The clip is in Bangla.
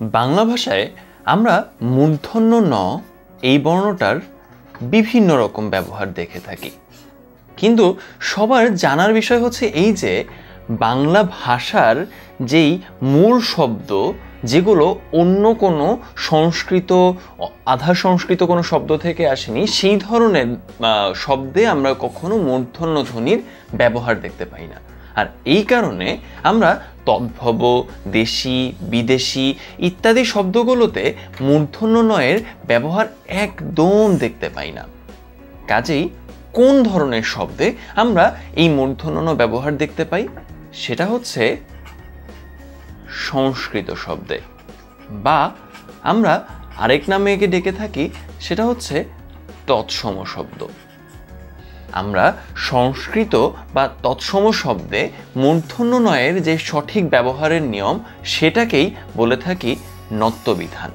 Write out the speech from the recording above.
বাংলা ভাষায় আমরা মূর্ধন্য ন এই বর্ণটার বিভিন্ন রকম ব্যবহার দেখে থাকি। কিন্তু সবার জানার বিষয় হচ্ছে এই যে, বাংলা ভাষার যেই মূল শব্দ, যেগুলো অন্য কোনো সংস্কৃত, আধা সংস্কৃত কোনো শব্দ থেকে আসেনি, সেই ধরনের শব্দে আমরা কখনো মূর্ধন্য ধ্বনির ব্যবহার দেখতে পাই না। আর এই কারণে আমরা তদ্ভব দেশি, বিদেশি ইত্যাদি শব্দগুলোতে মূর্ধন্য নয়ের ব্যবহার একদম দেখতে পাই না। কাজেই কোন ধরনের শব্দে আমরা এই মূর্ধন্য ব্যবহার দেখতে পাই? সেটা হচ্ছে সংস্কৃত শব্দে। বা আমরা আরেক নামে একে ডেকে থাকি, সেটা হচ্ছে তৎসম শব্দ। আমরা সংস্কৃত বা তৎসম শব্দে মূর্ধন্য নয়ের যে সঠিক ব্যবহারের নিয়ম, সেটাকেই বলে থাকি নত্যবিধান।